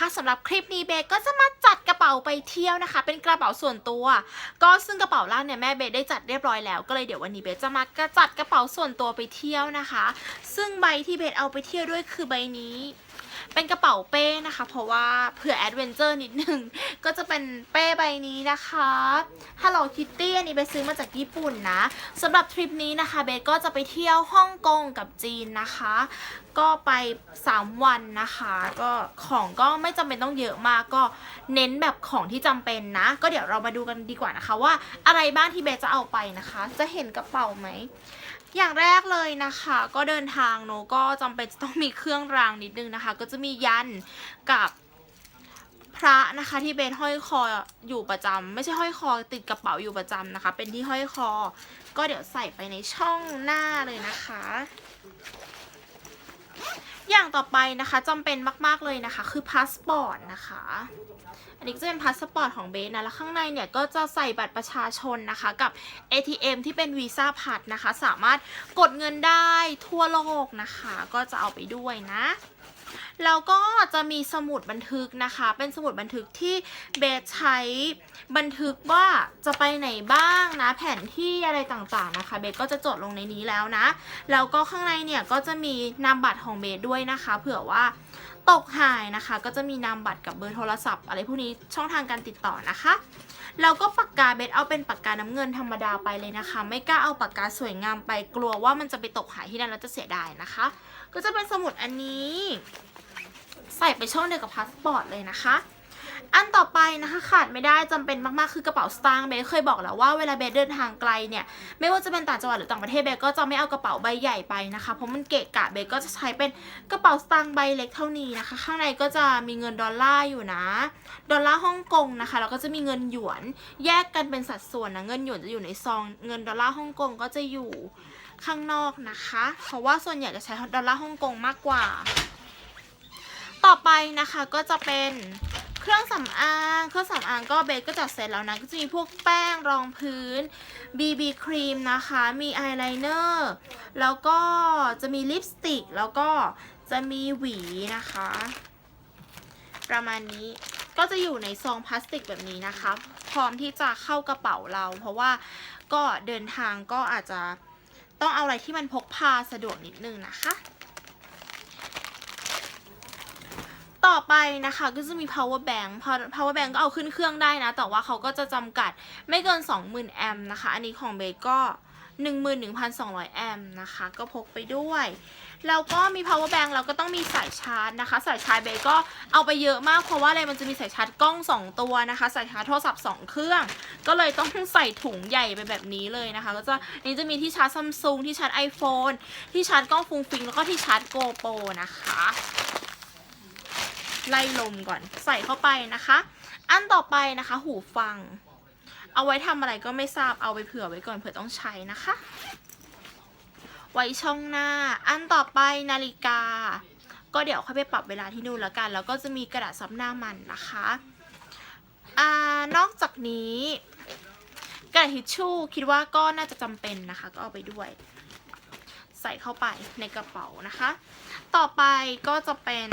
หรับคลิปนี้เบก็จะมาจัดกระเป๋าไปเที่ยวนะคะ เป็นกระเป๋าส่วนตัว ก็ซึ่งกระเป๋าล่างเนี่ยแม่เบได้จัดเรียบร้อยแล้วก็เลยเดี๋ยววันนี้เบจะมากระจัดกระเป๋าส่วนตัวไปเที่ยวนะคะ ซึ่งใบที่เบเอาไปเที่ยวด้วยคือใบนี้ เป็นกระเป๋าเป้นะคะ เพราะว่าเผื่อแอดเวนเจอร์นิดนึง ก็จะเป็นเป้ใบนี้นะคะ Hello Kitty อันนี้เบสซื้อมาจากญี่ปุ่นนะสำหรับทริปนี้นะคะเบสก็จะไปเที่ยวฮ่องกงกับจีนนะคะ ก็ไป 3 วันนะคะ ก็ของก็ไม่จำเป็นต้องเยอะมากก็เน้นแบบของที่จำเป็นนะ ก็เดี๋ยวเรามาดูกันดีกว่านะคะว่าอะไรบ้างที่เบสจะเอาไปนะคะ จะเห็นกระเป๋าไหมอย่างแรกเลยนะคะ ก็เดินทางโนก็จำเป็นจะต้องมีเครื่องรางนิดนึงนะคะ ก็จะมียันกับพระนะคะที่เบนห้อยคออยู่ประจำไม่ใช่ห้อยคอติดกระเป๋าอยู่ประจำนะคะ เป็นที่ห้อยคอ ก็เดี๋ยวใส่ไปในช่องหน้าเลยนะคะ อย่างต่อไปนะคะจำเป็นมากๆเลยนะคะ คือพาสปอร์ตนะคะ อันนี้จะเป็นพาสปอร์ตของเบสนะ แล้วข้างในเนี่ยก็จะใส่บัตรประชาชนนะคะ กับ ATM ที่เป็นวีซ่าพัดนะคะ สามารถกดเงินได้ทั่วโลกนะคะ ก็จะเอาไปด้วยนะ แล้วก็จะมีสมุดบันทึกนะคะ เป็นสมุดบันทึกที่เบสใช้บันทึกว่าจะไปไหนบ้างนะแผนที่อะไรต่างๆนะคะ เบสก็จะจดลงในนี้แล้วนะ แล้วก็ข้างในเนี่ยก็จะมีนามบัตรของเบสด้วยนะคะ เผื่อว่าตกหายนะคะ ก็จะมีนามบัตรกับเบอร์โทรศัพท์ อะไรพวกนี้ช่องทางการติดต่อนะคะแล้วก็ปากกาเบสเอาเป็นปากกาน้ำเงินธรรมดาไปเลยนะคะ ไม่กล้าเอาปากกาสวยงามไปกลัวว่ามันจะไปตกหายที่นั่นแล้วจะเสียดายนะคะ ก็จะเป็นสมุดอันนี้ ใส่ไปช่องเดียวกับพาสปอร์ตเลยนะคะ อันต่อไปนะคะขาดไม่ได้จำเป็นมากๆคือกระเป๋าสตางค์เบสเคยบอกแล้วว่าเวลาเบสเดินทางไกลเนี่ย ไม่ว่าจะเป็นต่างจังหวัดหรือต่างประเทศเบสก็จะไม่เอากระเป๋าใบใหญ่ไปนะคะเพราะมันเกะกะเบสก็จะใช้เป็นกระเป๋าสตางค์ใบเล็กเท่านี้นะคะ ข้างในก็จะมีเงินดอลลาร์อยู่นะดอลลาร์ฮ่องกงนะคะแล้วก็จะมีเงินหยวนแยกกันเป็นสัดส่วนนะเงินหยวนจะอยู่ในซองเงินดอลลาร์ฮ่องกงก็จะอยู่ข้างนอกนะคะ เพราะว่าส่วนใหญ่จะใช้ดอลลาร์ฮ่องกงมากกว่า ต่อไปนะคะก็จะเป็นเครื่องสำอาง เครื่องสำอางก็เบสก็จัดเสร็จแล้วนะ ก็จะมีพวกแป้งรองพื้น BB ครีมนะคะ มีอายไลเนอร์ แล้วก็จะมีลิปสติก แล้วก็จะมีหวีนะคะ ประมาณนี้ก็จะอยู่ในซองพลาสติกแบบนี้นะคะ พร้อมที่จะเข้ากระเป๋าเรา เพราะว่าก็เดินทางก็อาจจะต้องเอาอะไรที่มันพกพาสะดวกนิดนึงนะคะ ต่อไปนะคะก็จะมี power bank power bank ก็เอาขึ้นเครื่องได้นะ แต่ว่าเขาก็จะจำกัดไม่เกิน 20,000 แอมป์นะคะ อันนี้ของเบสก็ 11,200 แอมป์นะคะ ก็พกไปด้วยแล้วก็มี power bank เราก็ต้องมีสายชาร์จนะคะ สายชาร์จเบสก็เอาไปเยอะมากเพราะว่าอะไรมันจะมีสายชาร์จกล้อง 2 ตัวนะคะ สายชาร์จโทรศัพท์ 2 เครื่อง ก็เลยต้องใส่ถุงใหญ่ไปแบบนี้เลยนะคะ ก็จะนี่จะมีที่ชาร์จซัมซุงที่ชาร์จ iPhone ที่ชาร์จกล้องฟุงฟิงแล้วก็ที่ชาร์จโกโปรนะคะ ไล่ลมก่อนใส่เข้าไปนะคะ อันต่อไปนะคะ หูฟัง เอาไว้ทำอะไรก็ไม่ทราบเอาไปเผื่อไว้ก่อนเผื่อต้องใช้นะคะ ไว้ช่องหน้า อันต่อไปนาฬิกา ก็เดี๋ยวค่อยไปปรับเวลาที่นู่นแล้วกัน แล้วก็จะมีกระดาษซับหน้ามันนะคะอ่านอกจากนี้กระดาษทิชชู่คิดว่าก็น่าจะจำเป็นนะคะ ก็เอาไปด้วย ใส่เข้าไปในกระเป๋านะคะ ต่อไปก็จะเป็น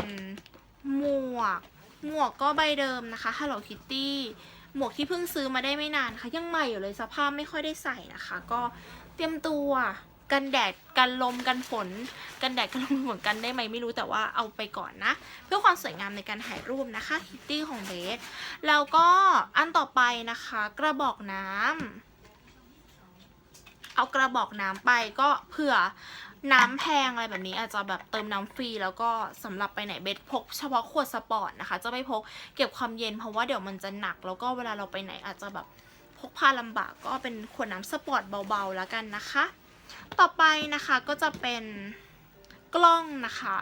หมวก หมวกก็ใบเดิมนะคะ Hello Kitty หมวกที่เพิ่งซื้อมาได้ไม่นานค่ะ ยังใหม่อยู่เลยสภาพไม่ค่อยได้ใส่นะคะ ก็เตรียมตัวกันแดดกันลมกันฝน กันแดดกันลมฝนกันได้ไหมไม่รู้แต่ว่าเอาไปก่อนนะ เพื่อความสวยงามในการถ่ายรูปนะคะคิตตี้ของเบสแล้วก็อันต่อไปนะคะ กระบอกน้ำเอากระบอกน้ำไปก็เผื่อ น้ำแพงอะไรแบบนี้อาจจะแบบเติมน้ำฟรี แล้วก็สำหรับไปไหนเบสพกเฉพาะขวดสปอร์ตนะคะ จะไม่พกเก็บความเย็นเพราะว่าเดี๋ยวมันจะหนัก แล้วก็เวลาเราไปไหนอาจจะแบบพกพาลำบากก็เป็นขวดน้ำสปอร์ตเบาๆแล้วกันนะคะ ต่อไปนะคะก็จะเป็นกล้องนะคะ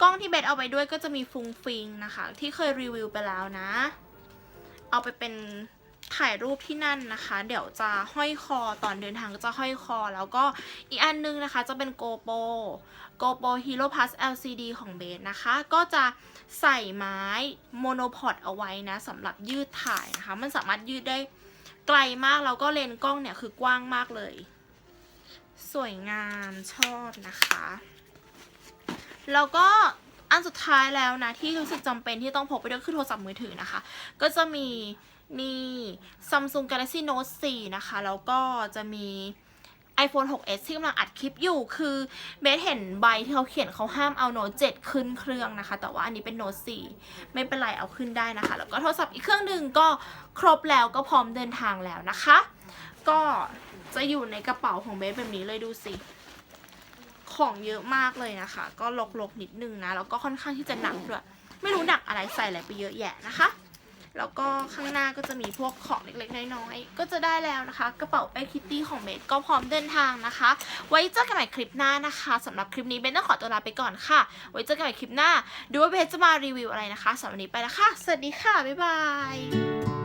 กล้องที่เบสเอาไปด้วยก็จะมีฟุงฟิงนะคะ ที่เคยรีวิวไปแล้วนะ เอาไปเป็น ถ่ายรูปที่นั่นนะคะ เดี๋ยวจะห้อยคอตอนเดินทางก็จะห้อยคอ แล้วก็อีกอันนึงนะคะจะเป็น GoPro GoPro Hero Plus LCD ของเบสนะคะ ก็จะใส่ไม้โมโนพอดเอาไว้นะสำหรับยืดถ่ายนะคะ มันสามารถยืดได้ไกลมาก แล้วก็เลนส์กล้องเนี่ยคือกว้างมากเลย สวยงามชอบนะคะ แล้วก็อันสุดท้ายแล้วนะ ที่รู้สึกจำเป็นที่ต้องพกไปด้วยคือโทรศัพท์มือถือนะคะ ก็จะมี นี่ Samsung Galaxy Note 4 นะคะ แล้วก็จะมี iPhone 6s ที่กำลังอัดคลิปอยู่คือเบสเห็นใบที่เขาเขียนเขาห้ามเอา Note 7ขึ้นเครื่องนะคะ แต่ว่าอันนี้เป็น Note 4ไม่เป็นไรเอาขึ้นได้นะคะ แล้วก็โทรศัพท์อีกเครื่องหนึ่งก็ครบแล้วก็พร้อมเดินทางแล้วนะคะ ก็จะอยู่ในกระเป๋าของเบสแบบนี้เลยดูสิ ของเยอะมากเลยนะคะ ก็ลกๆนิดนึงนะ แล้วก็ค่อนข้างที่จะหนักด้วย ไม่รู้หนักอะไรใส่อะไรไปเยอะแยะนะคะ แล้วก็ข้างหน้าก็จะมีพวกของเล็กๆ น้อยๆ ก็จะได้แล้วนะคะ กระเป๋าไอคิตตี้ของเบสก็พร้อมเดินทางนะคะ ไว้เจอกันใหม่คลิปหน้านะคะสำหรับคลิปนี้เบสต้องขอตัวลาไปก่อนค่ะ ไว้เจอกันใหม่คลิปหน้า ดูว่าเบสจะมารีวิวอะไรนะคะสำหรับวันนี้ไปแล้วค่ะ สวัสดีค่ะ บ๊ายบาย